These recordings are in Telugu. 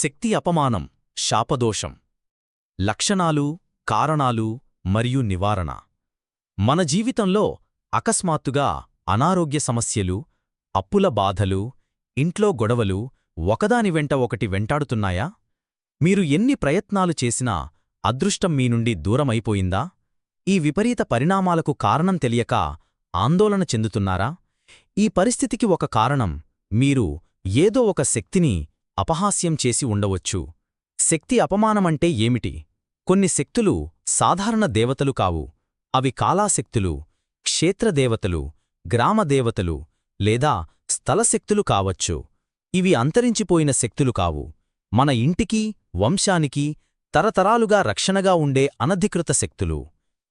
శక్తి అపమానం శాపదోషం. లక్షణాలు కారణాలు మరియు నివారణ. మన జీవితంలో అకస్మాత్తుగా అనారోగ్య సమస్యలు అప్పుల బాధలు ఇంట్లో గొడవలు ఒకదాని వెంట ఒకటి వెంటాడుతున్నాయా? మీరు ఎన్ని ప్రయత్నాలు చేసినా అదృష్టం మీ నుండి దూరమైపోయిందా? ఈ విపరీత పరిణామాలకు కారణం తెలియక ఆందోళన చెందుతున్నారా? ఈ పరిస్థితికి ఒక కారణం మీరు ఏదో ఒక శక్తిని అపహాస్యం చేసి ఉండవచ్చు. శక్తి అపమానమంటే ఏమిటి? కొన్ని శక్తులు సాధారణ దేవతలు కావు. అవి కాలాశక్తులు క్షేత్రదేవతలు గ్రామదేవతలు లేదా స్థలశక్తులు కావచ్చు. ఇవి అంతరించిపోయిన శక్తులు కావు. మన ఇంటికి వంశానికి తరతరాలుగా రక్షణగా ఉండే అనధికృత శక్తులు.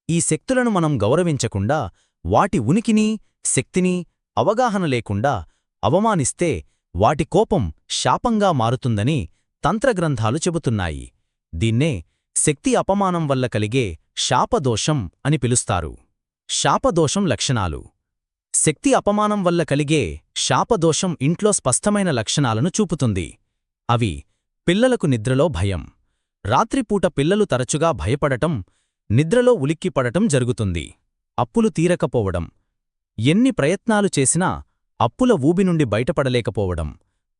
ఈ శక్తులను మనం గౌరవించకుండా వాటి ఉనికిని శక్తిని అవగాహన లేకుండా అవమానిస్తే వాటి కోపం శాపంగా మారుతుందని తంత్రగ్రంథాలు చెబుతున్నాయి. దీన్నే శక్తి అపమానం వల్ల కలిగే శాపదోషం అని పిలుస్తారు. శాపదోషం లక్షణాలు. శక్తి అపమానం వల్ల కలిగే శాపదోషం ఇంట్లో స్పష్టమైన లక్షణాలను చూపుతుంది. అవి పిల్లలకు నిద్రలో భయం. రాత్రిపూట పిల్లలు తరచుగా భయపడటం నిద్రలో ఉలిక్కిపడటం జరుగుతుంది. అప్పులు తీరకపోవడం. ఎన్ని ప్రయత్నాలు చేసినా అప్పుల ఊబి నుండి బయటపడలేకపోవడం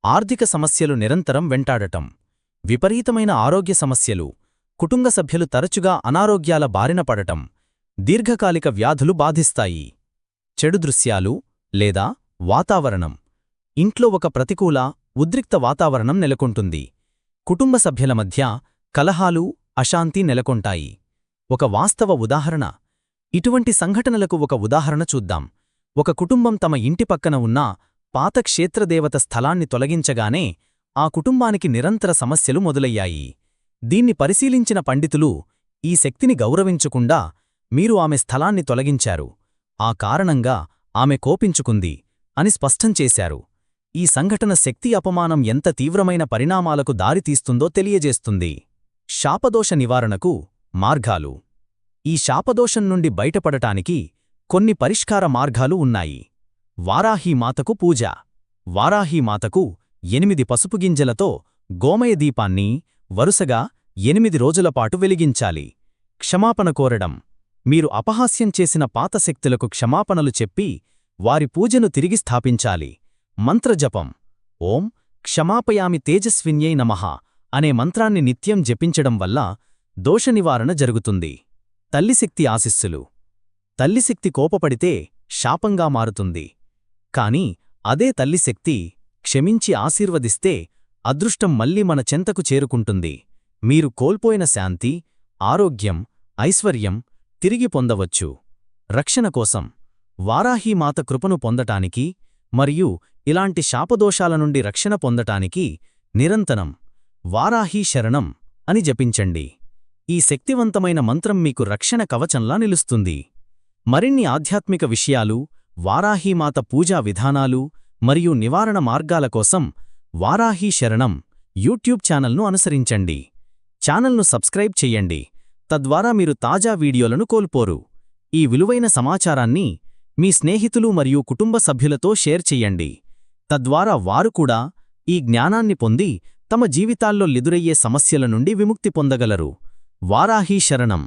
ఆర్థిక సమస్యలు నిరంతరం వెంటాడటం విపరీతమైన ఆరోగ్య సమస్యలు కుటుంబ సభ్యులు తరచుగా అనారోగ్యాల బారిన పడటం దీర్ఘకాలిక వ్యాధులు బాధిస్తాయి. చెడు దృశ్యాలు లేదా వాతావరణం ఇంట్లో ఒక ప్రతికూల ఉద్రిక్త వాతావరణం నెలకొంటుంది. కుటుంబ సభ్యుల మధ్య కలహాలు అశాంతి నెలకొంటాయి. ఒక వాస్తవ ఉదాహరణ ఇటువంటి సంఘటనలకు ఒక ఉదాహరణ చూద్దాం. ఒక కుటుంబం తమ ఇంటి పక్కన ఉన్న పాత క్షేత్రదేవత స్థలాన్ని తొలగించగానే ఆ కుటుంబానికి నిరంతర సమస్యలు మొదలయ్యాయి. దీన్ని పరిశీలించిన పండితులు ఈ శక్తిని గౌరవించకుండా మీరు ఆమె స్థలాన్ని తొలగించారు. ఆ కారణంగా ఆమె కోపించుకుంది అని స్పష్టం చేశారు. ఈ సంఘటన శక్తి అపమానం ఎంత తీవ్రమైన పరిణామాలకు దారితీస్తుందో తెలియజేస్తుంది. శాపదోష నివారణకు మార్గాలు. ఈ శాపదోషం నుండి బయటపడటానికి కొన్ని పరిష్కార మార్గాలు ఉన్నాయి. వారాహీమాతకు పూజ. వారాహీమాతకు ఎనిమిది పసుపు గింజలతో గోమయ దీపాన్ని వరుసగా ఎనిమిది రోజులపాటు వెలిగించాలి. క్షమాపణ కోరడం. మీరు అపహాస్యం చేసిన పాత శక్తులకు క్షమాపణలు చెప్పి వారి పూజను తిరిగి స్థాపించాలి. మంత్రజపం. ఓం క్షమాపయామి తేజస్విన్యై నమః అనే మంత్రాన్ని నిత్యం జపించడం వల్ల దోషనివారణ జరుగుతుంది. తల్లిశక్తి ఆశిస్సులు. తల్లిశక్తి కోపపడితే శాపంగా మారుతుంది. కాని అదే తల్లిశక్తి క్షమించి ఆశీర్వదిస్తే అదృష్టం మళ్ళీ మన చెంతకు చేరుకుంటుంది. మీరు కోల్పోయిన శాంతి ఆరోగ్యం ఐశ్వర్యం తిరిగి పొందవచ్చు. రక్షణ కోసం వారాహీమాత కృపను పొందటానికి మరియు ఇలాంటి శాపదోషాల నుండి రక్షణ పొందటానికి నిరంతరం వారాహీ శరణం అని జపించండి. ఈ శక్తివంతమైన మంత్రం మీకు రక్షణ కవచంలా నిలుస్తుంది. మరిన్ని ఆధ్యాత్మిక విషయాలు వారాహీమాత పూజా విధానాలు మరియు నివారణ మార్గాల కోసం వారాహీ శరణం యూట్యూబ్ ఛానల్ను అనుసరించండి. ఛానల్ను సబ్స్క్రైబ్ చెయ్యండి తద్వారా మీరు తాజా వీడియోలను కోల్పోరు. ఈ విలువైన సమాచారాన్ని మీ స్నేహితులు మరియు కుటుంబ సభ్యులతో షేర్ చెయ్యండి తద్వారా వారు కూడా ఈ జ్ఞానాన్ని పొంది తమ జీవితాల్లో ఎదురయ్యే సమస్యల నుండి విముక్తి పొందగలరు. వారాహీ శరణం